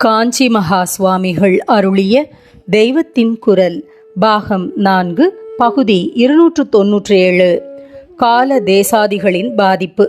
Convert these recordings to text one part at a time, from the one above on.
காஞ்சி மகா சுவாமிகள் அருளிய தெய்வத்தின் குரல் பாகம் நான்கு பகுதி இருநூற்று தொன்னூற்றி ஏழு கால தேசாதிகளின் பாதிப்பு.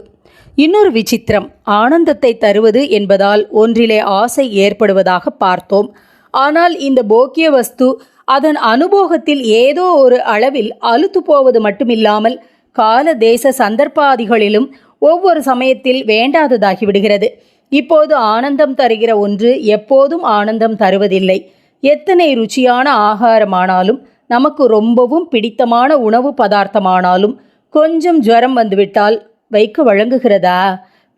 இன்னொரு விசித்திரம் ஆனந்தத்தை தருவது என்பதால் ஒன்றிலே ஆசை ஏற்படுவதாக பார்த்தோம். ஆனால் இந்த போக்கிய வஸ்து அதன் அனுபோகத்தில் ஏதோ ஒரு அளவில் அழுத்து போவது மட்டுமில்லாமல் கால தேச சந்தர்ப்பாதிகளிலும் ஒவ்வொரு சமயத்தில் வேண்டாததாகிவிடுகிறது இப்போது ஆனந்தம் தருகிற ஒன்று எப்போதும் ஆனந்தம் தருவதில்லை. எத்தனை ருச்சியான ஆகாரமானாலும் நமக்கு ரொம்பவும் பிடித்தமான உணவு பதார்த்தமானாலும் கொஞ்சம் ஜுரம் வந்துவிட்டால் வைக்க வழங்குகிறதா?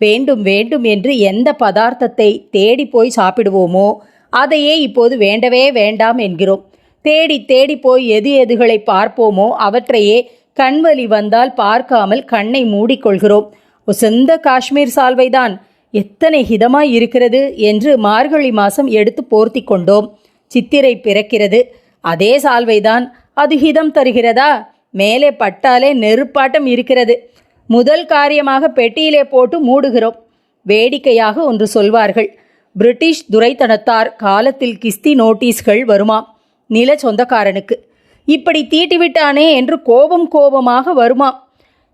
வேண்டும் வேண்டும் என்று எந்த பதார்த்தத்தை தேடி போய் சாப்பிடுவோமோ அதையே இப்போது வேண்டவே வேண்டாம் என்கிறோம். தேடி தேடி போய் எது எதுகளை பார்ப்போமோ அவற்றையே கண்வலி வந்தால் பார்க்காமல் கண்ணை மூடிக்கொள்கிறோம். சொந்த காஷ்மீர் சால்வைதான். எத்தனை ஹிதமாய் இருக்கிறது என்று மார்கழி மாசம் எடுத்து போர்த்தி கொண்டோம். சித்திரை பிறக்கிறது. அதே சால்வைதான். அது ஹிதம் தருகிறதா? மேலே பட்டாலே நெருப்பாட்டம் இருக்கிறது. முதல் காரியமாக பெட்டியிலே போட்டு மூடுகிறோம். வேடிக்கையாக ஒன்று சொல்வார்கள். பிரிட்டிஷ் துரைத்தனத்தார் காலத்தில் கிஸ்தி நோட்டீஸ்கள் வருமாம் நில சொந்தக்காரனுக்கு. இப்படி தீட்டிவிட்டானே என்று கோபம் கோபமாக வருமாம்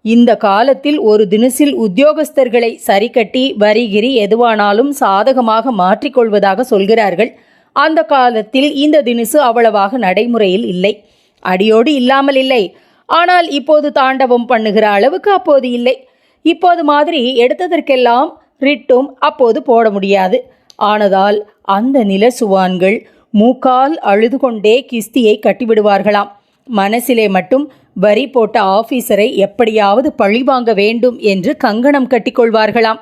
இந்த காலத்தில் ஒரு தினசில் உத்தியோகஸ்தர்களை சரிக்கட்டி வரிகிரி எதுவானாலும் சாதகமாக மாற்றிக்கொள்வதாக சொல்கிறார்கள். அந்த காலத்தில் இந்த தினசு அவ்வளவாக நடைமுறையில் இல்லை. அடியோடு இல்லாமல் இல்லை. ஆனால் இப்போது தாண்டவம் பண்ணுகிற அளவுக்கு அப்போது இல்லை. இப்போது மாதிரி எடுத்ததற்கெல்லாம் ரிட்டும் அப்போது போட முடியாது. ஆனதால் அந்த நிலசுவான்கள் மூக்கால் அழுது கொண்டே கிஸ்தியை கட்டிவிடுவார்களாம். மனசிலே மட்டும் வரி போட்ட ஆபீசரை எப்படியாவது பழிவாங்க வேண்டும் என்று கங்கணம் கட்டிக்கொள்வார்களாம்.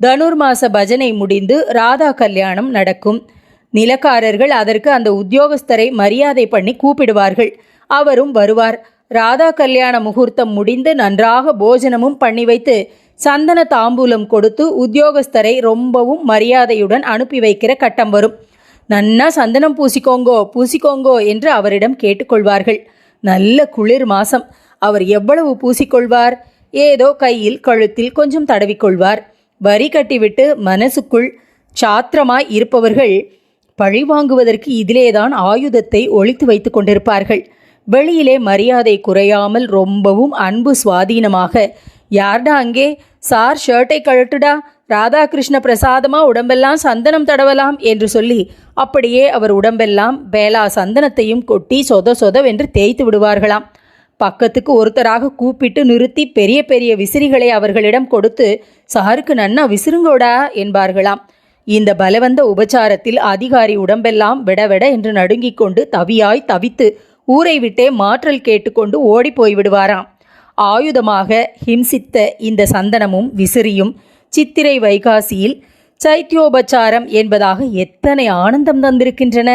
தனுர்மாச பஜனை முடிந்து ராதா கல்யாணம் நடக்கும். நிலக்காரர்கள் அதற்கு அந்த உத்தியோகஸ்தரை மரியாதை பண்ணி கூப்பிடுவார்கள். அவரும் வருவார். ராதா கல்யாண முகூர்த்தம் முடிந்து நன்றாக போஜனமும் பண்ணி வைத்து சந்தன தாம்பூலம் கொடுத்து உத்தியோகஸ்தரை ரொம்பவும் மரியாதையுடன் அனுப்பி வைக்கிற கட்டம் வரும். நன்னா சந்தனம் பூசிக்கோங்கோ பூசிக்கோங்கோ என்று அவரிடம் கேட்டுக்கொள்வார்கள். நல்ல குளிர் மாசம். அவர் எவ்வளவு பூசிக்கொள்வார்? ஏதோ கையில் கழுத்தில் கொஞ்சம் தடவிக்கொள்வார். வரி கட்டிவிட்டு மனசுக்குள் சாத்திரமாய் இருப்பவர்கள் பழி வாங்குவதற்கு இதிலேதான் ஆயுதத்தை ஒழித்து வைத்து கொண்டிருப்பார்கள். வெளியிலே மரியாதை குறையாமல் ரொம்பவும் அன்பு சுவாதீனமாக யார்டா அங்கே? சார் ஷர்ட்டை கழட்டுடா. ராதாகிருஷ்ண பிரசாதமாக உடம்பெல்லாம் சந்தனம் தடவலாம் என்று சொல்லி அப்படியே அவர் உடம்பெல்லாம் பேலா சந்தனத்தையும் கொட்டி சொத சொதவென்று தேய்த்து விடுவார்களாம். பக்கத்துக்கு ஒருத்தராக கூப்பிட்டு நிறுத்தி பெரிய பெரிய விசிறிகளை அவர்களிடம் கொடுத்து சாருக்கு நன்னா விசிறுங்கோடா என்பார்களாம். இந்த பலவந்த உபச்சாரத்தில் அதிகாரி உடம்பெல்லாம் விடவிட என்று நடுங்கிக் கொண்டு தவியாய் தவித்து ஊரை விட்டே மாற்றல் கேட்டுக்கொண்டு ஓடி போய்விடுவாராம். ஆயுதமாக ஹிம்சித்த இந்த சந்தனமும் விசிறியும் சித்திரை வைகாசியில் சைத்தியோபச்சாரம் என்பதாக எத்தனை ஆனந்தம் தந்திருக்கின்றன?